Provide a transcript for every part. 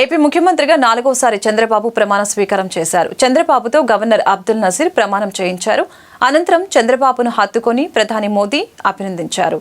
AP ముఖ్యమంత్రిగా నాలుగోసారి చంద్రబాబు ప్రమాణ స్వీకారం చేశారు. చంద్రబాబుతో గవర్నర్ అబ్దుల్ నజీర్ ప్రమాణం చేయించారు. అనంతరం చంద్రబాబును హత్తుకొని ప్రధాని మోదీ అభినందించారు.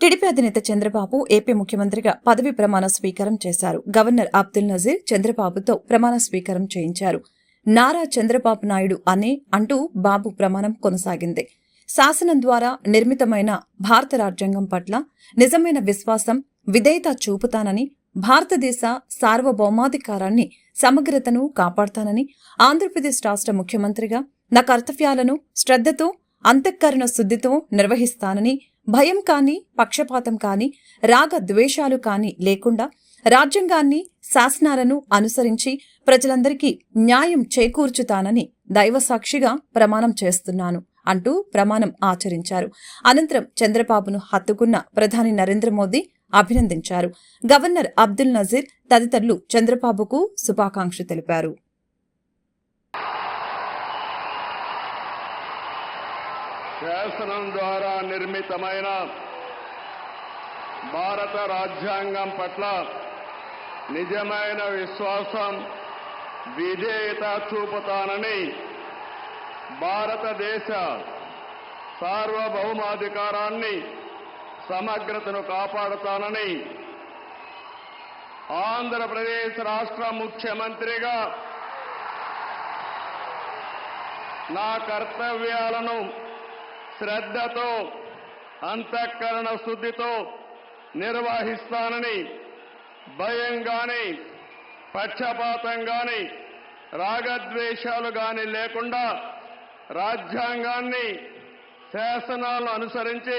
టీడీపీ అధినేత చంద్రబాబు ఏపీ ముఖ్యమంత్రిగా పదవి ప్రమాణ స్వీకారం చేశారు. గవర్నర్ అబ్దుల్ నజీర్ చంద్రబాబుతో ప్రమాణ స్వీకారం చేయించారు. నారా చంద్రబాబు నాయుడు అనే అంటూ బాబు ప్రమాణం కొనసాగింది. శాసనం ద్వారా నిర్మితమైన భారత రాజ్యాంగం పట్ల నిజమైన విశ్వాసం విధేయత చూపుతానని భారతదేశ సార్వభౌమాధికారాన్ని సమగ్రతను కాపాడతానని ఆంధ్రప్రదేశ్ రాష్ట్ర ముఖ్యమంత్రిగా నా కర్తవ్యాలను శ్రద్ధతో అంతఃకరణ శుద్ధితో నిర్వహిస్తానని భయం కాని పక్షపాతం కాని రాగ ద్వేషాలు కాని లేకుండా రాజ్యాంగాన్ని శాసనాలను అనుసరించి ప్రజలందరికీ న్యాయం చేకూర్చుతానని దైవసాక్షిగా ప్రమాణం చేస్తున్నాను అంటూ ప్రమాణం ఆచరించారు. అనంతరం చంద్రబాబును హత్తుకున్న ప్రధాని నరేంద్ర మోదీ అభినందించారు. గవర్నర్ అబ్దుల్ నజీర్ తదితరులు చంద్రబాబుకు శుభాకాంక్షలు తెలిపారు. శాసనం ద్వారా నిర్మితమైన భారత రాజ్యాంగం పట్ల నిజమైన విశ్వాసం విధేయత చూపుతానని భారతదేశ సార్వభౌమాధికారాన్ని సమగ్రతను కాపాడుతానని ఆంధ్రప్రదేశ్ రాష్ట్ర ముఖ్యమంత్రిగా నా కర్తవ్యాలను శ్రద్ధతో అంతఃకరణ శుద్ధితో నిర్వహిస్తానని భయం గాని పక్షపాతం గాని రాగద్వేషాలు గాని లేకుండా రాజ్యాంగాన్ని శాసనాలను అనుసరించి